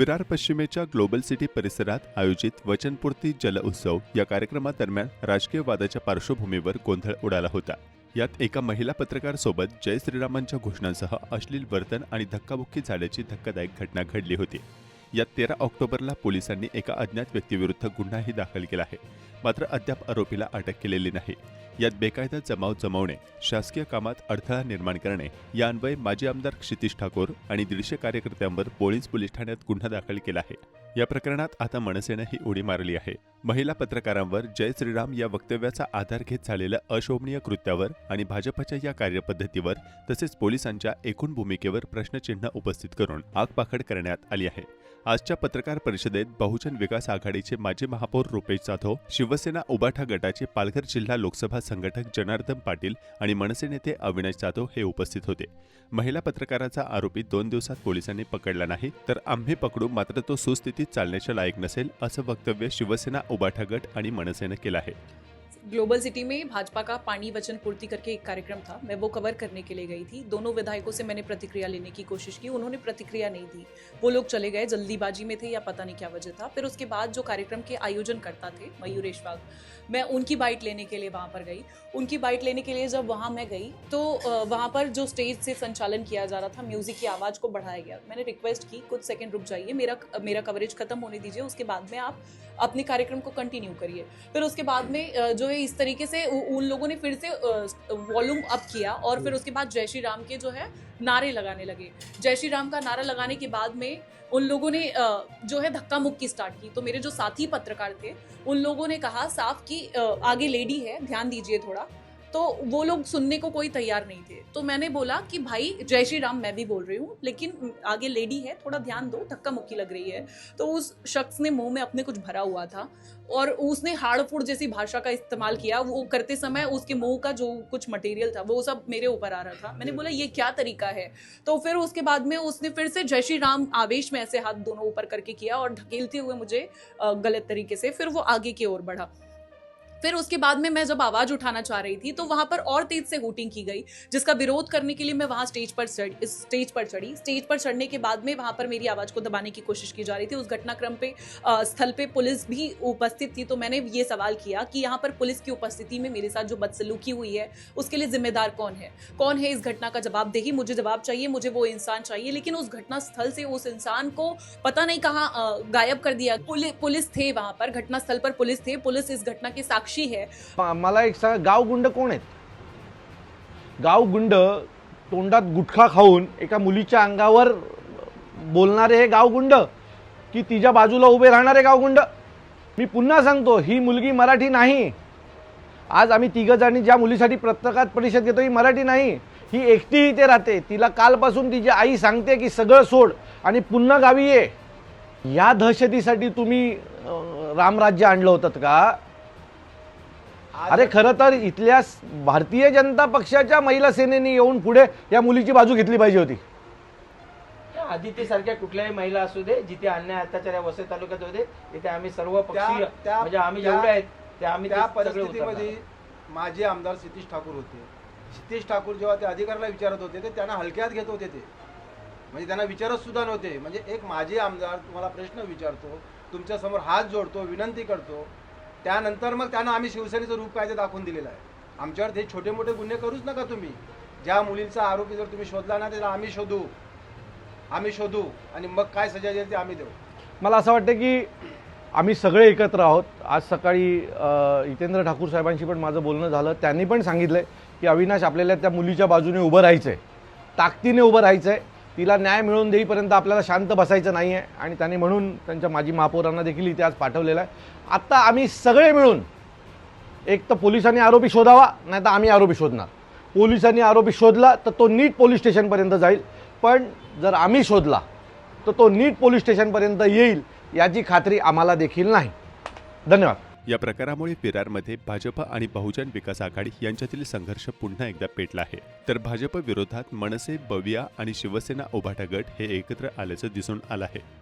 विरार पश्चिमेच्या global city परिसरात आयोजित वचनपूर्ती जल उत्सव या कार्यक्रमादरम्यान राजकीय वादाच्या पार्श्वभूमीवर गोंधळ उडाला होता. यात एका महिला पत्रकार सोबत जय श्रीरामांच्या घोषणांसह अश्लील वर्तन आणि धक्काबुक्की झाल्याची धक्कादायक घटना घडली होती. यात तेरा ऑक्टोबरला पोलिसांनी एका अज्ञात व्यक्तीविरुद्ध गुन्हाही दाखल केला आहे. मात्र अद्याप आरोपीला अटक केलेली नाही. यात बेकायदा जमाव जमवणे शासकीय कामात अडथळा निर्माण करणे या अन्वये माजी आमदार क्षितिश ठाकूर आणि दीडशे कार्यकर्त्यांवर पोळीस पोलीस ठाण्यात गुन्हा दाखल केला आहे. या प्रकरणात आता मनसेनं ही उडी मारली आहे. महिला पत्रकारांवर जय श्रीराम या वक्तव्याचा आधार घेत झालेल्या अशोभनीय कृत्यावर आणि भाजपच्या या कार्यपद्धतीवर तसेच पोलिसांच्या एकूण भूमिकेवर प्रश्नचिन्ह उपस्थित करून आगपाखड करण्यात आली आहे. आजच्या पत्रकार परिषदेत बहुजन विकास आघाडीचे माजी महापौर रुपेश जाधव शिवसेना उबाठा गटाचे पालघर जिल्हा लोकसभा संघटक जनार्दन पाटील आणि मनसे नेते अविनाश जाधव हे उपस्थित होते. महिला पत्रकाराचा आरोपी दोन दिवसात पोलिसांनी पकडला नाही तर आम्ही पकडू मात्र तो सुस्थितीत चालण्याच्या लायक नसेल असं वक्तव्य शिवसेना उबाठा गट आणि मनसेनं केलं आहे. ग्लोबल सिटी में भाजपा का पानी वचन पूर्ति करके एक कार्यक्रम था। मैं वो कवर करने के लिए गई थी। दोनों विधायकों से मैंने प्रतिक्रिया लेने की कोशिश की। उन्होंने प्रतिक्रिया नहीं दी। वो लोग चले गए, जल्दीबाजी में थे या पता नहीं क्या वजह था। फिर उसके बाद जो कार्यक्रम के आयोजन करता थे, मयूरेश बाग, मैं उनकी बाइट लेने के लिए वहाँ पर गई। उनकी बाइट लेने के लिए जब वहाँ मैं गई तो वहाँ पर जो स्टेज से संचालन किया जा रहा था म्यूज़िक की आवाज़ को बढ़ाया गया। मैंने रिक्वेस्ट की, कुछ सेकेंड रुक जाइए, मेरा मेरा कवरेज खत्म होने दीजिए, उसके बाद में आप अपने कार्यक्रम को कंटिन्यू करिए। फिर उसके बाद में जो है, इस तरीके से उन लोगों ने फिर से वॉल्यूम अप किया और फिर उसके बाद जय श्री राम के जो है, नारे लगाने लगे। जय श्री राम का नारा लगाने के बाद में उन लोगों ने जो है, धक्का मुक्की स्टार्ट की। तो मेरे जो साथी पत्रकार थे, उन लोगों ने कहा साफ़ कि आगे लेडी है, ध्यान दीजिए थोड़ा। तो वो लोग सुनने को कोई तैयार नहीं थे। तो मैंने बोला कि भाई, जय श्री राम, मैं भी बोल रही हूँ, लेकिन आगे लेडी है, थोड़ा ध्यान दो, धक्का मुक्की लग रही है। तो उस शख्स ने मुँह में अपने कुछ भरा हुआ था और उसने हाड़ फूड़ जैसी भाषा का इस्तेमाल किया। वो करते समय उसके मुँह का जो कुछ मटेरियल था, वो सब मेरे ऊपर आ रहा था। मैंने बोला, ये क्या तरीका है? तो फिर उसके बाद में उसने फिर से जय श्री राम आवेश में ऐसे हाथ दोनों ऊपर करके किया और ढकेलते हुए मुझे गलत तरीके से फिर वो आगे की ओर बढ़ा। फिर उसके बाद में मैं जब आवाज़ उठाना चाह रही थी तो वहाँ पर और तेज से हुटिंग की गई, जिसका विरोध करने के लिए मैं वहाँ स्टेज पर चढ़ स्टेज पर चढ़ी। स्टेज पर चढ़ने के बाद में वहाँ पर मेरी आवाज़ को दबाने की कोशिश की जा रही थी। उस घटनाक्रम पे स्थल पे पुलिस भी उपस्थित थी तो मैंने ये सवाल किया कि यहाँ पर पुलिस की उपस्थिति में मेरे साथ जो बदसलूकी हुई है, उसके लिए जिम्मेदार कौन है? कौन है इस घटना का जवाबदेही? मुझे जवाब चाहिए, मुझे वो इंसान चाहिए, लेकिन उस घटना स्थल से उस इंसान को पता नहीं कहाँ गायब कर दिया। पुलिस थे वहाँ पर, घटनास्थल पर पुलिस थे। पुलिस इस घटना के साक्षी है। मला एक सांगा गावगुंड कोण आहेत? गावगुंड तोंडात गुटखा खाऊन एका मुलीच्या अंगावर बोलणारे हे गावगुंड की तिच्या बाजूला उभे राहणारे गावगुंड मी पुन्हा सांगतो ही मुलगी मराठी नाही. आज आम्ही तिघं जणी ज्या मुलीसाठी पत्रकार परिषद घेतो ही मराठी नाही. ही एकटी इथे राहते. तिला कालपासून तिची आई सांगते की सगळं सोड आणि पुन्हा गावी ये. या दहशतीसाठी तुम्ही रामराज्य आणलं होतं का? अरे खरं तर इथल्या भारतीय जनता पक्षाच्या महिला सेनेने येऊन पुढे या मुलीची बाजू घेतली पाहिजे होती. आदिती सारख्या कुठल्याही महिला असू दे जिथे अन्याय अत्याचार या वसई तालुक्यात होते तिथे आम्ही सर्व पक्षीय म्हणजे आम्ही जेवढे आहेत ते आम्ही त्या परिस्थितीमध्ये. माजी आमदार सतीश ठाकूर होते. सतीश ठाकूर जेव्हा ते अधिकाऱ्याला विचारत होते ते त्यांना हलक्यात घेत होते ते. म्हणजे त्यांना विचारत सुद्धा नव्हते. म्हणजे एक माजी आमदार तुम्हाला प्रश्न विचारतो तुमच्यासमोर हात जोडतो विनंती करतो त्यानंतर मग त्यांना आम्ही शिवसेनेचं रूप काय ते दाखवून दिलेलं आहे. आमच्यावर हे छोटे मोठे गुन्हे करूच नका तुम्ही. ज्या मुलींचा आरोपी जर तुम्ही शोधला ना त्याला आम्ही शोधू. आम्ही शोधू आणि मग काय सजा येईल ते आम्ही देऊ. मला असं वाटतं की आम्ही सगळे एकत्र आहोत. आज सकाळी अ, हितेंद्र ठाकूर साहेबांशी पण माझं बोलणं झालं. त्यांनी पण सांगितलं की अविनाश आपल्याला त्या मुलीच्या बाजूने उभं राहायचं आहे ताकदीने उभं राहायचं आहे तिला न्याय मिळवून देईपर्यंत आपल्याला शांत बसायचं नाही आहे आणि त्याने म्हणून त्यांच्या माजी महापौरांना देखील इथे आज पाठवलेला आहे. आत्ता आम्ही सगळे मिळून एक तर पोलिसांनी आरोपी शोधावा नाही तर आम्ही आरोपी शोधणार. पोलिसांनी आरोपी शोधला तर तो नीट पोलीस स्टेशनपर्यंत जाईल. पण जर आम्ही शोधला तर तो नीट पोलीस स्टेशनपर्यंत येईल याची खात्री आम्हाला देखील नाही. धन्यवाद. या प्रकारामुळे विरारमध्ये भाजप आणि बहुजन विकास आघाडी यांच्यातील संघर्ष पुन्हा एकदा पेटला आहे. तर भाजप विरोधात मनसे बविया आणि शिवसेना उभाटा गट हे एकत्र आल्याचं दिसून आलं आहे.